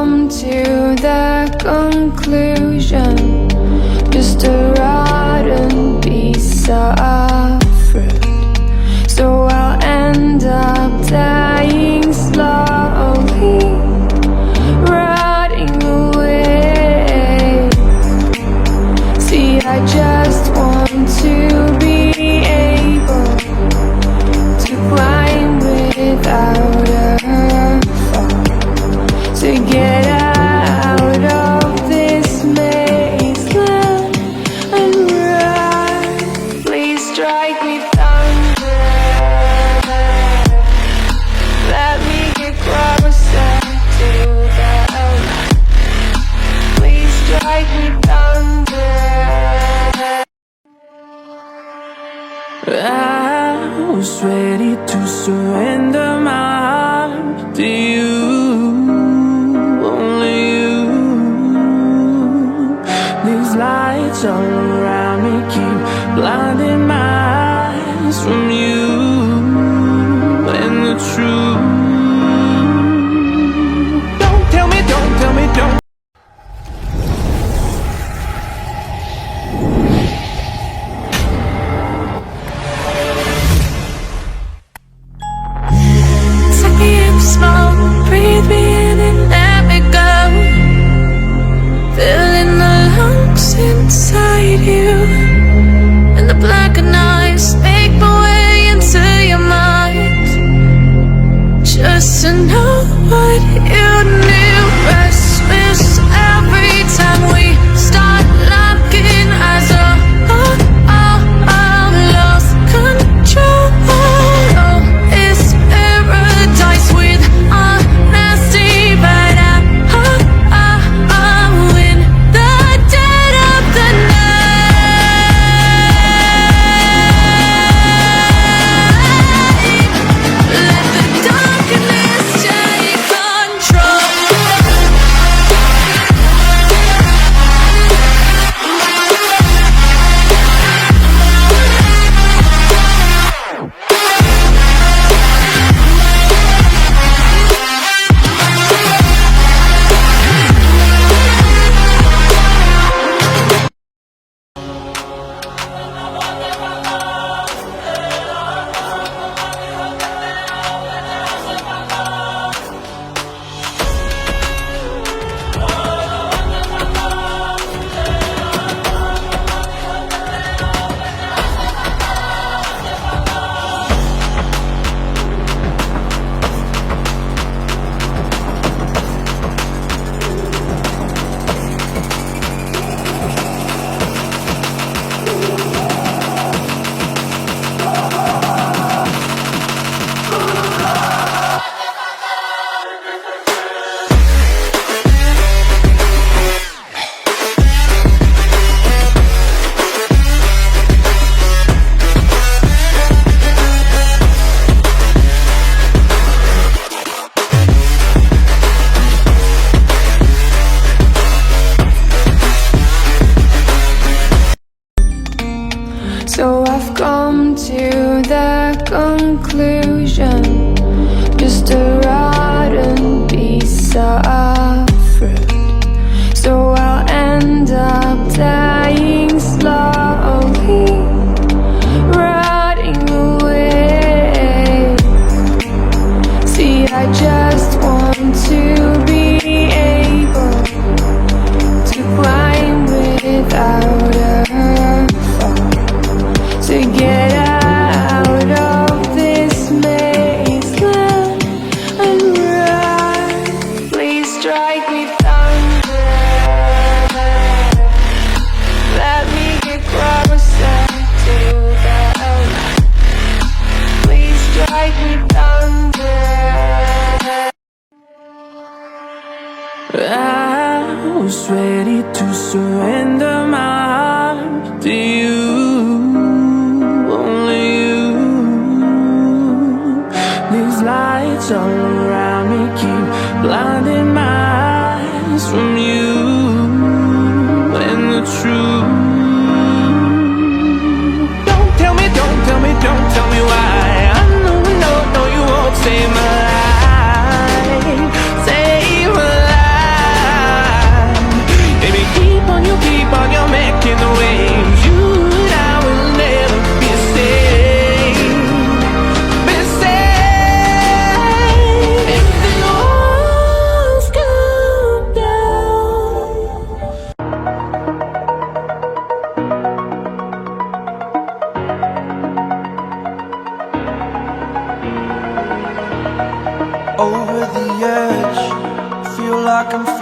come to the conclusion. Just a rotten piece of I was ready to surrender my heart to you, only you. These lights all around me keep blinding my eyes from you and the truth. Inside you. And the blackened eyes make my way into your mind. Just to know what surrender my heart to you, only you. These lights all around me keep blinding my eyes from you and the truth. Don't tell me, don't tell me, don't tell me why. I know, no, no, you won't save my life,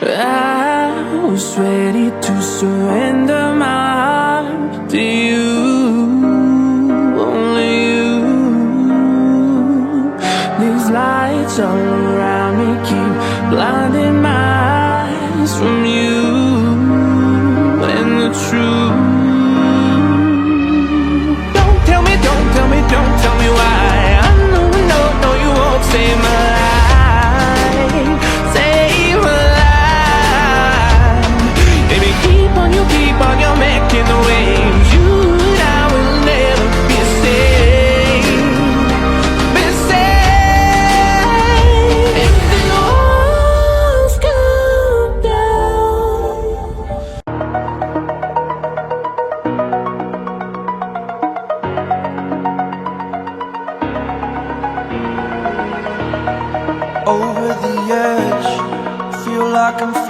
I was ready to surrender my heart to you, only you. These lights all around me keep blinding my eyes from you and the truth.